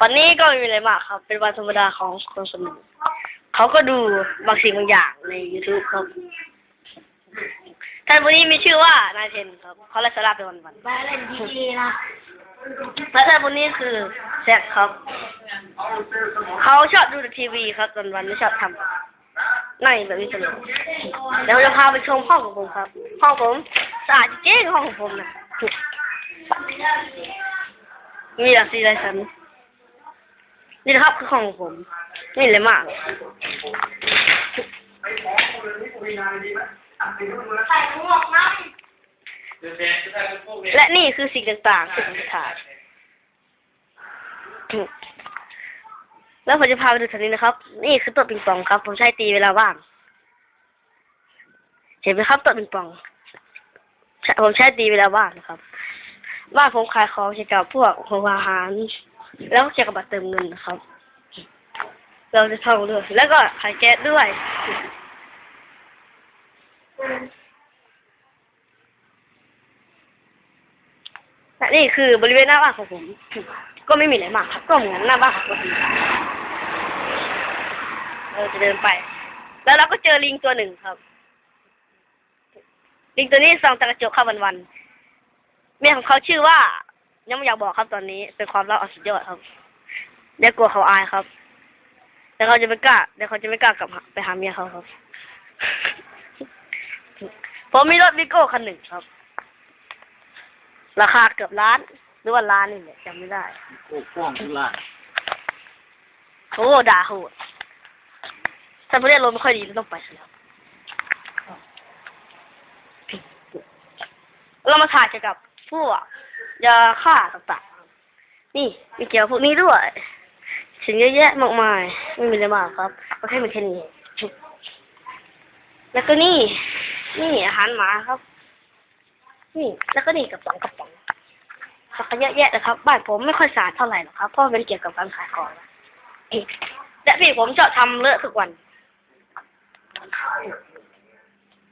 วันนี้ก็ไม่มีอะไรมากครับ เป็นวันธรรมดาของคนคนหนึ่งเขาก็ดูบางสิ่งบางอย่างใน YouTube ครับ ท่านวันนี้มีชื่อว่านายเทนครับเขาไล่สาระไปวันวันไปเล่นดีๆนะๆและท่านวันนี้คือแซคครับ เขาชอบดูแต่ทีวีครับวันวันๆไม่ชอบทำนั่งแบบนี้ตลอดเดี๋ยวเราจะพาไปชมห้องของผมครับ ห้องผมสะอาดจริงๆห้องของผมนะ มีหลักสีหลายชั้นนี่นะครับคือห้องของผม นี่เลยมากใส่หมวกนะและนี่คือสิ่งต่างๆที่ผมจะถ่ายแล้วผมจะพาไปดูแถวนี้นะครับ นี่คือโต๊ะปิงปองครับ ผมใช้ตีเวลาว่าง เห็นไหมครับโต๊ะปิงปองใช้ผมใช้ตีเวลาว่างนะครับ บ้านผมขายของเกี่ยวกับพวกหัวอาหาร แล้วเกี่ยวกับบัตรเติมเงินนะครับ เราจะท่องด้วย แล้วก็ขายแก๊สด้วยและนี่คือบริเวณหน้าบ้านของผม ก็ไม่มีอะไรมากครับ ก็เหมือนหน้าบ้านของคนอื่นเราจะเดินไป แล้วเราก็เจอลิงตัวหนึ่งครับ ลิงตัวนี้ส่องจากกระจกเข้าววันๆ เมียของเขาชื่อว่า ยังไม่อยากบอกครับตอนนี้เป็นความลับอันสุดยอดครับเดี๋ยวกลัวเขาอายครับเดี๋ยวเขาจะไม่กล้าเดี๋ยวเขาจะไม่กล้ากลับไปหาเมียเขาครับผมมีรถวิโก้คันหนึ่งครับ ราคาเกือบล้าน หรือว่าล้านนี่แหละจำไม่ได้โอ้กว้างทุกล้านโอ้ด่าโหดถ้าประเทศลมไม่ค่อยดีต้องไปแล้วเรามาถ่ายเกี่ยวกับ พวกยาฆ่าต่างๆ นี่มีเกี่ยวกับพวกนี้ด้วยถึงเยอะแยะมากมาย ไม่มีอะไรมากครับก็แค่มีแค่นี้แล้วก็นี่ นี่อาหารหมาครับ นี่ แล้วก็นี่กระป๋องกระป๋องแล้วก็เยอะแยะนะครับ บ้านผมไม่ค่อยสะอาดเท่าไหร่หรอกครับ เพราะมันเกี่ยวกับการขายของและพี่ผมชอบทำเลอะทุกวัน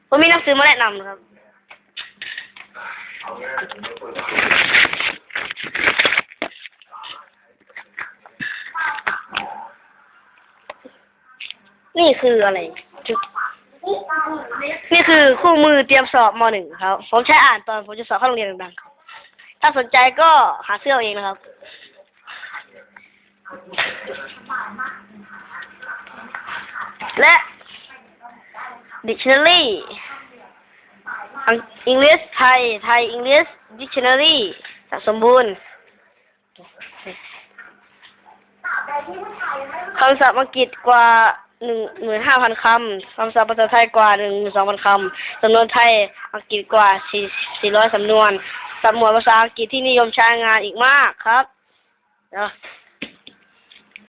ผมมีหนังสือมาแนะนำนะครับ นี่คืออะไร นี่คือคู่มือเตรียมสอบมหนึ่งครับ ผมใช้อ่านตอนผมจะสอบเข้าโรงเรียนดังๆครับ ถ้าสนใจก็หาซื้อเอาเองนะครับ และ dictionary อังกฤษไทย ไทยอังกฤษ dictionary สมบูรณ์คำศัพท์อังกฤษกว่าหนึ่งหมื่นห้าพันคำคำศัพท์ภาษาไทยกว่าหนึ่งหมื่นสองพันคำสำนวนไทยอังกฤษกว่าสี่สี่ร้อยสำนวนสำนวนภาษาอังกฤษที่นิยมใช้งานอีกมากครับเดี๋ยว